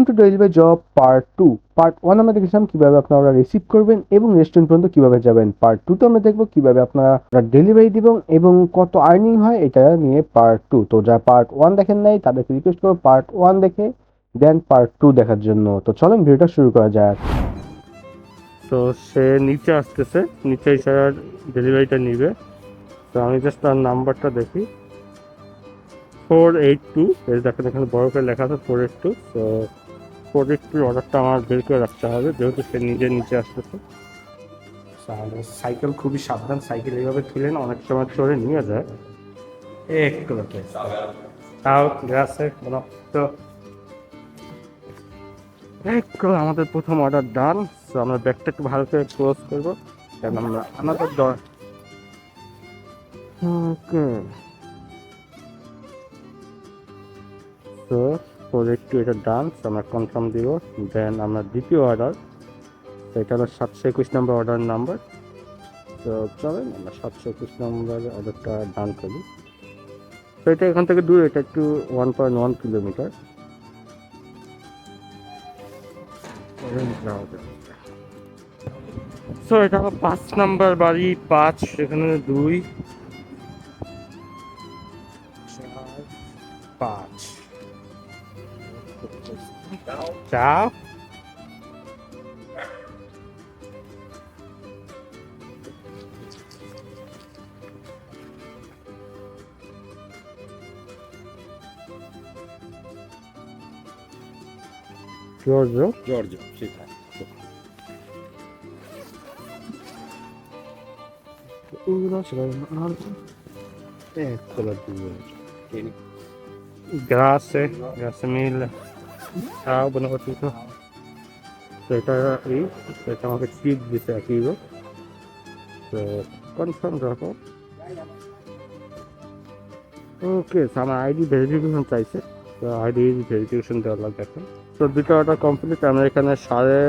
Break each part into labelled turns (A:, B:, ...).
A: Welcome to delivery job part two part one আমরা দেখেছিলাম কীভাবে আপনারা রিসিভ করবেন এবং রেস্টুরেন্ট পর্যন্ত কীভাবে যাবেন। পার্ট টু তো আমরা দেখব কীভাবে আপনারা ডেলিভারি দিবেন এবং কত আর্নিং হয়, এটা নিয়ে পার্ট টু তো যারা পার্ট ওয়ান দেখেন নাই, তাদেরকে রিকোয়েস্ট করব পার্ট ওয়ান দেখে দেন পার্ট টু দেখার জন্য। তো চলেন ভিডিওটা শুরু করা যাক।
B: তো সে নিচে আসতেছে, নিচে এসে ডেলিভারিটা নিবে। তো আমি জাস্ট তার নাম্বারটা দেখি। ফোর এইট টু দেখেন এখানে বড় করে লেখা আছে ফোর এইট টু তো ফোর অর্ডারটা আমার বের করে রাখতে হবে যেহেতু সে নিজে নিচে আসতেছে। সাইকেল খুবই সাবধান সাইকেল এইভাবে তুলে না অনেক সময় চড়ে নিয়ে যায়। একটু তাও গ্রাসে কোনো তো। একটু আমাদের প্রথম অর্ডার ডান তো আমরা ব্যাগটা একটু ভালো করে ক্লোজ করব কারণ আমরা আমাদের দর ওকে তো ফোর একটু এটা ডান আমরা কনফার্ম দিব। দেন আমরা দ্বিতীয় অর্ডার এটা হলো সাতশো একুশ নম্বর অর্ডার নাম্বার তো চলেন, আমরা সাতশো একুশ নম্বর অর্ডারটা ডান করি। তো এটা এখান থেকে দূরে, এটা একটু one point one kilometre so এটা আমার পাঁচ নাম্বার বাড়ি, পাঁচ, সেখানে দুই। চাও Giorgio?
C: Giorgio, sì.
B: Uno, ce l'ho un altro. Eccola due.
C: Tieni.
B: Grazie, grazie mille. Ciao, buon appetito. তো এটা এই তো এটা আমাকে টিপ দিতে একইও তো কনফার্ম রাখো ওকে আমার আইডি ভেরিফিকেশন চাইছে। তো আইডি ভেরিফিকেশন দেওয়া লাগবে এখন। তো দুটো অর্ডার কমপ্লিট আমরা এখানে সাড়ে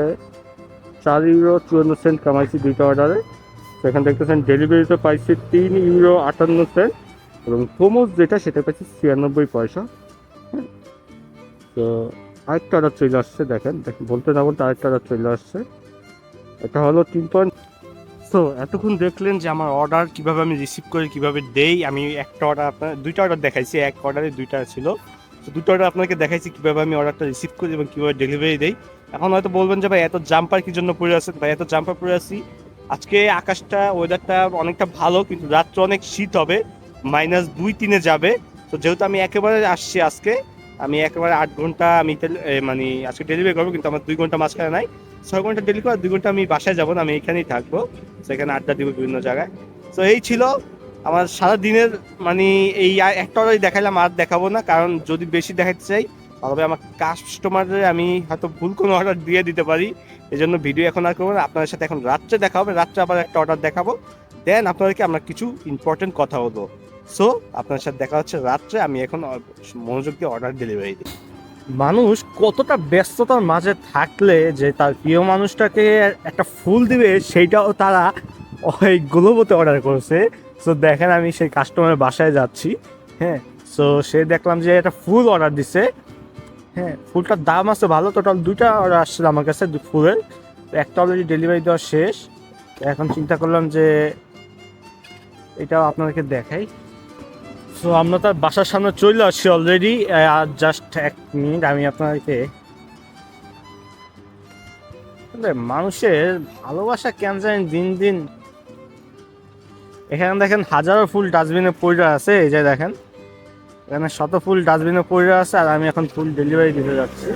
B: চার ইউরো চুয়ান্ন সেন্ট কামাইছি দুইটা অর্ডারে তো এখানে দেখতেছেন ডেলিভারিতে পাইছি তিন ইউরো আটান্ন সেন্ট এবং প্রোমোস যেটা সেটা পাইছি ছিয়ানব্বই পয়সা। হ্যাঁ। তো আরেকটা অর্ডার চলে আসছে, দেখেন দেখেন, বলতে না বলতে আরেকটা অর্ডার চলে আসছে। এটা হলো তিন পয়েন্ট তো এতক্ষণ দেখলেন যে আমার অর্ডার কীভাবে আমি রিসিভ করি, কীভাবে দেই, আমি একটা অর্ডার আপনার, দুইটা অর্ডার দেখাইছি, এক অর্ডারে দুইটা ছিল। তো দুটো অর্ডার আপনাকে দেখাইছি কীভাবে আমি অর্ডারটা রিসিভ করি এবং কীভাবে ডেলিভারি দেই। এখন হয়তো বলবেন যে, ভাই, এত জাম্পার কি জন্য পড়ে আছেন? ভাই, এত জাম্পার পরে আছি। আজকে আকাশটা ওয়েদারটা অনেকটা ভালো, কিন্তু রাত্রে অনেক শীত হবে মাইনাস দুই, তিনে যাবে। তো যেহেতু আমি একেবারে আসছি আজকে আমি একেবারে আট ঘণ্টা আমি মানে আজকে ডেলিভারি করব, কিন্তু আমার দুই ঘণ্টা মাঝখানে নাই। ছয় ঘণ্টা ডেলিভারি করে দুই ঘণ্টা আমি বাসায় যাব না, আমি এখানেই থাকব। সেখানে আড্ডা দিব বিভিন্ন জায়গায়। তো এই ছিল আমার সারা দিনের মানে এই একটা অর্ডারই দেখাইলাম, আর দেখাবো না, কারণ যদি বেশি দেখাতে চাই, তাহলে আমার কাস্টমারের আমি হয়তো ভুল কোনো অর্ডার দিয়ে দিতে পারি। এই জন্য ভিডিও এখন আর করব না, আপনাদের সাথে এখন রাত্রে দেখা হবে, রাত্রে আবার একটা অর্ডার দেখাবো। দেন আপনাদেরকে আমরা কিছু ইম্পর্টেন্ট কথা বলব। সো আপনার সাথে দেখা হচ্ছে রাত্রে, আমি এখন মনোযোগ দিয়ে অর্ডার ডেলিভারি দিই। মানুষ কতটা ব্যস্ততার মাঝে থাকলে যে তার প্রিয় মানুষটাকে একটা ফুল দিবে, সেইটাও তারা ওই গ্লোবোতে অর্ডার করেছে। সো দেখেন আমি সেই কাস্টমারের বাসায় যাচ্ছি হ্যাঁ। সো সে দেখলাম যে একটা ফুল অর্ডার দিছে হ্যাঁ। ফুলটার দাম আছে ভালো টোটাল দুইটা অর্ডার আসছিল আমার কাছে ফুলের। একটা অলরেডি ডেলিভারি দেওয়া শেষ। এখন চিন্তা করলাম যে, এটাও আপনাদেরকে দেখাই। সো আমরা তার বাসার সামনে চলে আসছি অলরেডি আর জাস্ট এক মিনিট আমি আপনাদেরকে মানুষের ভালোবাসা কেন জানি দিন দিন এখানে দেখেন হাজারো ফুল ডাস্টবিনে পড়ে আছে, এই যে দেখেন। এখানে শত ফুল ডাস্টবিনে পড়ে আছে, আর আমি এখন ফুল ডেলিভারি দিতে যাচ্ছি।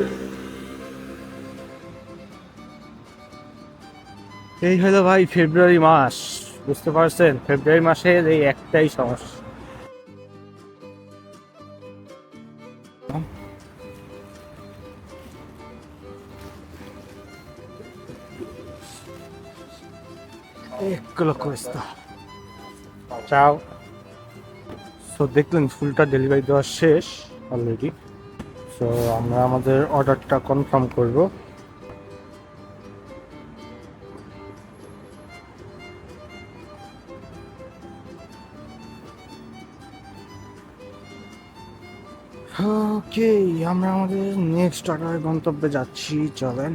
B: এই হলো ভাই ফেব্রুয়ারি মাস, বুঝতে পারছেন? ফেব্রুয়ারি মাসের এই একটাই সমস্যা। Eccolo questo. Ciao. সো দেখলেন ফুলটা ডেলিভারি দেওয়া শেষ অলরেডি সো আমরা আমাদের অর্ডারটা কনফার্ম করব ওকে ওকে আমরা আমাদের নেক্সট অর্ডারের গন্তব্যে যাচ্ছি চলেন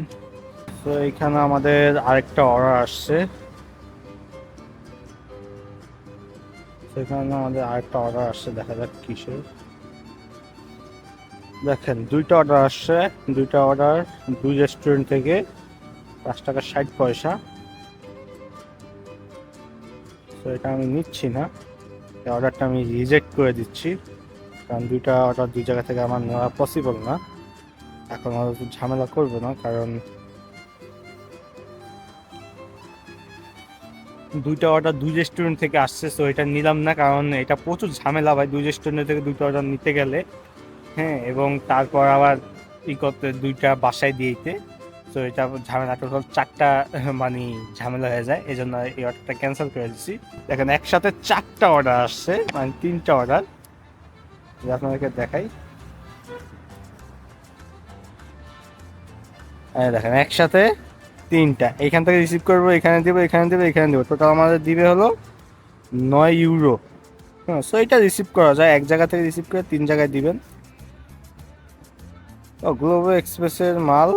B: তো এখানে আমাদের আরেকটা অর্ডার আসছে সেখানে আমাদের আরেকটা অর্ডার আসছে, দেখা যাক কিসের। দেখেন, দুইটা অর্ডার আসছে, দুইটা অর্ডার দুই রেস্টুরেন্ট থেকে পাঁচ টাকা ষাট পয়সা। তো এটা আমি নিচ্ছি না। এই অর্ডারটা আমি রিজেক্ট করে দিচ্ছি। কারণ দুইটা অর্ডার দুই জায়গা থেকে আমার নেওয়া পসিবল না। এখন ঝামেলা করব না, কারণ দুইটা অর্ডার দুই রেস্টুরেন্ট থেকে আসছে তো এটা নিলাম না, কারণ এটা প্রচুর ঝামেলা ভাই। দুই রেস্টুরেন্ট থেকে দুইটা অর্ডার নিতে গেলে হ্যাঁ এবং তারপর আবার ই করতে দুইটা বাসায় দিয়ে দিতে। তো এটা ঝামেলা টোটাল চারটা মানে ঝামেলা হয়ে যায় এই জন্য এই অর্ডারটা ক্যান্সেল করে দিচ্ছি দেখেন, একসাথে চারটা অর্ডার আসছে মানে তিনটা অর্ডার আপনাদেরকে দেখাই। দেখেন, একসাথে তিনটা। এখান থেকে রিসিভ করব, এখানে দেবো এখানে দেবো এখানে দেবো। টোটাল আমাদের দিবে হলো নয় ইউরো হ্যাঁ সো এটা রিসিভ করা যায়। এক জায়গা থেকে রিসিভ করে তিন জায়গায় দিবেন। ও গ্লোবাল এক্সপ্রেসের মাল,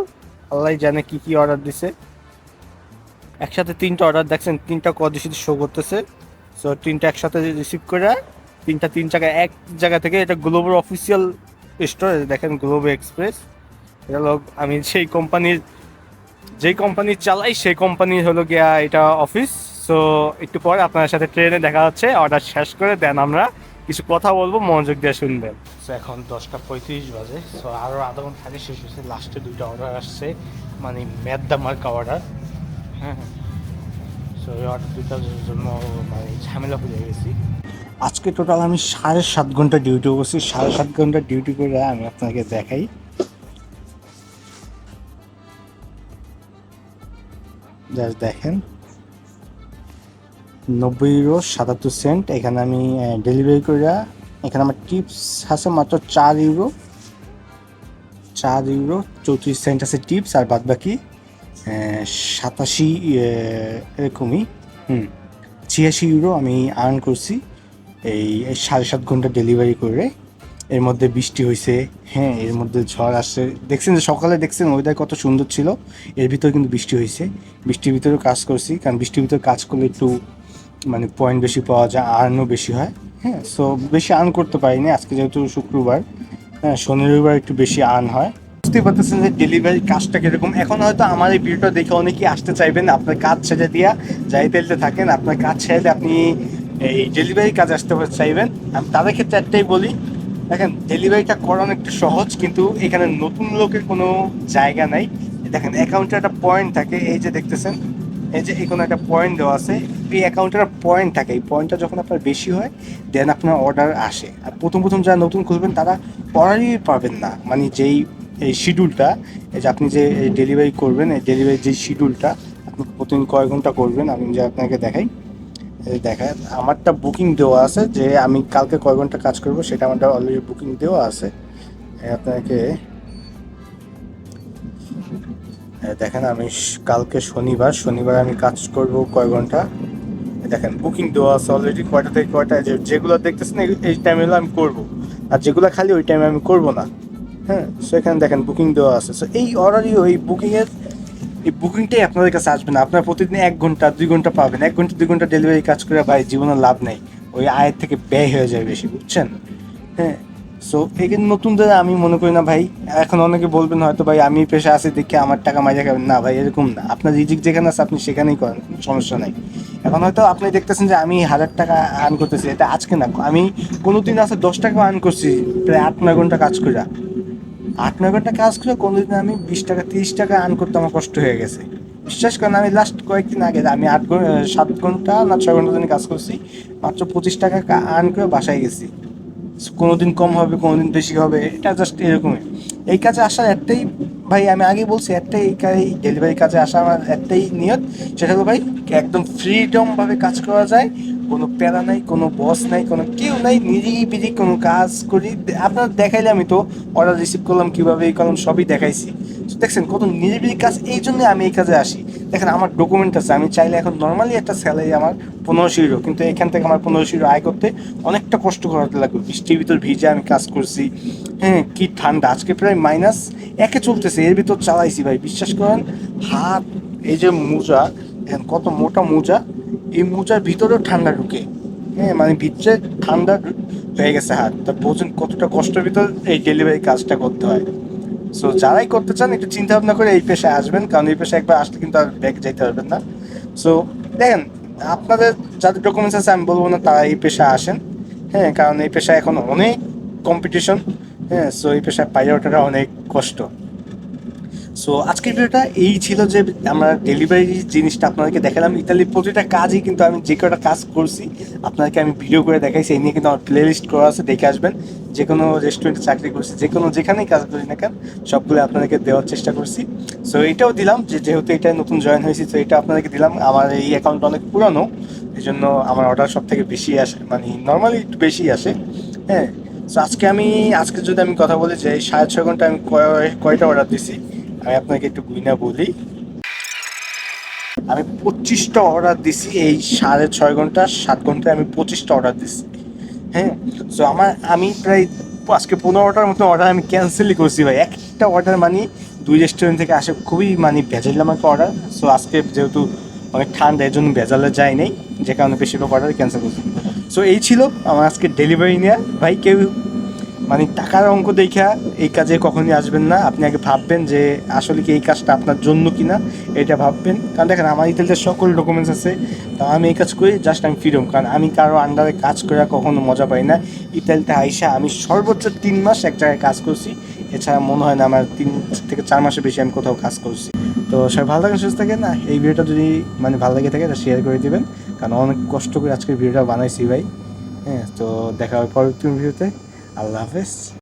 B: আল্লাহ জানে কি কি অর্ডার দিছে। একসাথে তিনটা অর্ডার দেখছেন, তিনটা কত শুধু শো করতেছে। সো তিনটা একসাথে রিসিভ করে, তিনটা তিন জায়গায়, এক জায়গা থেকে এটা গ্লোবাল অফিসিয়াল স্টোর দেখেন গ্লোবাল এক্সপ্রেস এটা আমি সেই কোম্পানির যেই কোম্পানি চালাই সেই কোম্পানি হলো গিয়া এটা অফিস সো একটু পরে আপনার সাথে ট্রেনে দেখা হচ্ছে অর্ডার শেষ করে দেন আমরা কিছু কথা বলব মনোযোগ দিয়ে শুনবেন। সো এখন দশটা পঁয়ত্রিশ বাজে সো আরও আধা ঘণ্টা আগে শেষ হয়েছে লাস্টে দুইটা অর্ডার আসছে মানে ম্যাদা মার্কা অর্ডার হ্যাঁ সো এই অর্ডার দুটার জন্য মানে ঝামেলা হয়ে গেছি। আজকে টোটাল আমি সাড়ে সাত ঘণ্টা ডিউটি করছি সাড়ে সাত ঘণ্টা ডিউটি করে আমি আপনাকে দেখাই। জাস্ট দেখেন। নব্বই ইউরো সাতাত্তর সেন্ট এখানে আমি ডেলিভারি করে এখানে আমার টিপস আছে মাত্র চার ইউরো চার ইউরো চৌত্রিশ সেন্ট আছে টিপস আর বাদ বাকি সাতাশি এরকমই। হুম। ছিয়াশি ইউরো আমি আর্ন করছি এই এই সাড়ে সাত ঘণ্টা ডেলিভারি করে। এর মধ্যে বৃষ্টি হয়েছে হ্যাঁ এর মধ্যে ঝড় আসছে। দেখছেন যে সকালে দেখছেন ওয়েদার কত সুন্দর ছিল, এর ভিতরে কিন্তু বৃষ্টি হয়েছে বৃষ্টির ভিতরেও কাজ করছি, কারণ বৃষ্টির ভিতরে কাজ করলে একটু মানে পয়েন্ট বেশি পাওয়া যায় আর্নও বেশি হয় হ্যাঁ সো বেশি আর্ন করতে পারিনি, আজকে যেহেতু শুক্রবার হ্যাঁ শনি রবিবার একটু বেশি আর্ন হয়। বুঝতেই পারতেছেন যে ডেলিভারি কাজটা কীরকম। এখন হয়তো আমার এই ভিডিওটা দেখে অনেকেই আসতে চাইবেন, আপনার কাজ ছেড়ে দিয়া যাই তেলতে থাকেন, আপনার কাজ ছেড়ে আপনি এই ডেলিভারি কাজ আসতে চাইবেন। আমি তাদের ক্ষেত্রে একটাই বলি দেখেন ডেলিভারিটা করানো একটু সহজ, কিন্তু এখানে নতুন লোকের কোনো জায়গা নাই। দেখেন অ্যাকাউন্টে একটা পয়েন্ট থাকে, এই যে দেখতেছেন, এই যে এখানে একটা পয়েন্ট দেওয়া আছে, এই অ্যাকাউন্টের পয়েন্ট থাকে। এই পয়েন্টটা যখন আপনার বেশি হয় দেন আপনার অর্ডার আসে। আর প্রথম প্রথম যারা নতুন খুলবেন, তারা অর্ডারই পাবেন না। মানে যেই, এই শিডিউলটা এই যে আপনি যে ডেলিভারি করবেন, এই ডেলিভারি যে শিডিউলটা আপনি প্রতিদিন কয় ঘণ্টা করবেন, আমি যে আপনাকে দেখাই। এই দেখায় আমারটা বুকিং দেওয়া আছে যে আমি কালকে কয় ঘণ্টা কাজ করব সেটা আমারটা অলরেডি বুকিং দেওয়া আছে। আপনাকে দেখেন, আমি কালকে শনিবার শনিবার আমি কাজ করব কয় ঘণ্টা? দেখেন বুকিং দেওয়া আছে অলরেডি কয়টা থেকে কয়টা যে যেগুলো দেখতেছেন এই- টাইমে হলো আমি করব। আর যেগুলো খালি ওই টাইমে আমি করব না। হ্যাঁ সো এখানে দেখেন বুকিং দেওয়া আছে। সো এই অর্ডারই ওই বুকিংয়ের এই বুকিংটাই আপনাদের কাছে আসবে না। আপনারা প্রতিদিন এক ঘণ্টা, দুই ঘণ্টা পাবেন। এক ঘণ্টা, দুই ঘণ্টা ডেলিভারি কাজ করে ভাই জীবনে লাভ নেই। ওই আয়ের থেকে ব্যয় হয়ে যায় বেশি, বুঝছেন? হ্যাঁ সো এখানে নতুনদের আমি মনে করি না ভাই, এখন অনেকে বলবেন হয়তো ভাই, আমি পেশা আছি দেখে আমার টাকা মাইজা খাবেন। না ভাই, এরকম না। আপনার রিজিক যেখানে আছে আপনি সেখানেই করেন সমস্যা নাই। এখন হয়তো আপনি দেখতেছেন যে আমি হাজার টাকা আর্ন করতেছি, এটা আজকে না। আমি কোনো দিন আছে দশ টাকা আর্ন করছি, প্রায় আট, নয় ঘণ্টা কাজ করে আট নয় ঘণ্টা কাজ করে কোনোদিন আমি বিশ টাকা, তিরিশ টাকা আর্ন করতে আমার কষ্ট হয়ে গেছে। বিশ্বাস করেন, আমি লাস্ট কয়েকদিন আগে, আমি আট সাত ঘণ্টা না ছয় ঘণ্টা দিন কাজ করছি, মাত্র পঁচিশ টাকা আর্ন করে বাসায় গেছি। কোনোদিন কম হবে, কোনোদিন বেশি হবে, এটা জাস্ট এরকমই। এই কাজে আসার একটাই, ভাই, আমি আগে বলছি, একটাই এই ডেলিভারি কাজে আসা আমার একটাই নিয়ত, সেটা হলো ভাই, একদম ফ্রিডম ভাবে কাজ করা যায় কোনো প্যারা নাই, কোনো বস নাই, কোনো কেউ নাই নিরিবিরি কোনো কাজ করি। আপনার দেখাইলে আমি তো অর্ডার রিসিভ করলাম, কীভাবে এই করলাম সবই দেখাইছি। দেখছেন কত নিরিবিলি কাজ, এই জন্য আমি এই কাজে আসি। দেখেন আমার ডকুমেন্ট আছে, আমি চাইলে এখন নর্মালি একটা স্যালারি আমার পনেরোশো ইউরো কিন্তু এখান থেকে আমার পনেরোশো ইউরো আয় করতে অনেকটা কষ্ট করাতে লাগবে। বৃষ্টির ভিতর ভিজে আমি কাজ করছি। হ্যাঁ কি ঠান্ডা, আজকে প্রায় মাইনাস একে চলতেছে, এর ভিতর চালাইছি ভাই, বিশ্বাস করেন, হাত, এই যে মোজা কত মোটা মোজা এই মোজার ভিতরেও ঠান্ডা ঢুকে। হ্যাঁ মানে ভিতরে ঠান্ডা হয়ে গেছে হাত। তা বোঝেন কতটা কষ্টের ভিতর এই ডেলিভারি কাজটা করতে হয়। সো যারাই করতে চান, একটু চিন্তা ভাবনা করে এই পেশায় আসবেন, কারণ এই পেশায় একবার আসলে কিন্তু আর ব্যাগ যাইতে পারবেন না। সো দেখেন, আপনাদের যাদের ডকুমেন্টস আছে, আমি বলব না তারা এই পেশায় আসেন। হ্যাঁ কারণ এই পেশায় এখন অনেক কম্পিটিশন হ্যাঁ সো এই পেশায় পাইরে ওঠাটা অনেক কষ্ট। সো আজকের ভিডিওটা এই ছিল যে আমরা ডেলিভারি জিনিসটা আপনাদেরকে দেখালাম। ইতালির প্রতিটা কাজই কিন্তু আমি যে কটা কাজ করছি, আপনাদেরকে আমি ভিডিও করে দেখাইছি। এই নিয়ে কিন্তু আমার প্লে লিস্ট করা আছে, দেখে আসবেন। যে কোনো রেস্টুরেন্টে চাকরি করছি যে কোনো যেখানেই কাজ করি না কেন, সবগুলো আপনাদেরকে দেওয়ার চেষ্টা করছি। সো এটাও দিলাম যে যেহেতু এটা নতুন জয়েন হয়েছি, তো এটা আপনাদেরকে দিলাম। আমার এই অ্যাকাউন্ট অনেক পুরানো এই জন্য আমার অর্ডার সব থেকে বেশি আসে মানে নর্মালি একটু বেশি আসে। হ্যাঁ সো আজকে আমি, আজকে যদি আমি কথা বলি যে সাড়ে ছয় ঘণ্টা আমি কয়- কয়টা অর্ডার দিছি? আমি আপনাকে একটু গুইনা বলি। আমি পঁচিশটা অর্ডার দিছি, এই সাড়ে ছয় ঘণ্টা, সাত ঘন্টায় আমি পঁচিশটা অর্ডার দিছি। হ্যাঁ? সো আমার, আমি প্রায় আজকে পনেরোটার মতো অর্ডার আমি ক্যান্সেলই করছি ভাই। একটা অর্ডার মানে দুই রেস্টুরেন্ট থেকে আসে, খুবই মানে ভেজাল একটা অর্ডার সো আজকে যেহেতু অনেক ঠান্ডা এর জন্য ভেজালে যায় নাই। যে কারণে বেশিরভাগ অর্ডার ক্যান্সেল করছি। সো এই ছিল আমার আজকে ডেলিভারি নেওয়া ভাই, কেউ মানে টাকার অঙ্ক দেখা এই কাজে কখনই আসবেন না। আপনি আগে ভাববেন যে আসলে কি এই কাজটা আপনার জন্য কিনা, এটা ভাববেন। কারণ দেখেন, আমার ইতালিতে সকল ডকুমেন্টস আছে, তা আমি এই কাজ করি জাস্ট আমি ফ্রিডম কারণ আমি কারও আন্ডারে কাজ করে কখনো মজা পাই না। ইতালিতে আইসা আমি সর্বোচ্চ তিন মাস এক জায়গায় কাজ করছি। এছাড়া মনে হয় না আমার তিন থেকে চার মাসের বেশি আমি কোথাও কাজ করছি। তো সবাই ভালো থাকেন, সুস্থ থাকেন। না এই ভিডিওটা যদি মানে ভালো লেগে থাকে তা শেয়ার করে দিবেন। কারণ অনেক কষ্ট করে আজকের ভিডিওটা বানাইছি ভাই। হ্যাঁ তো দেখা হবে পরবর্তী ভিডিওতে আল্লাহ হাফেজ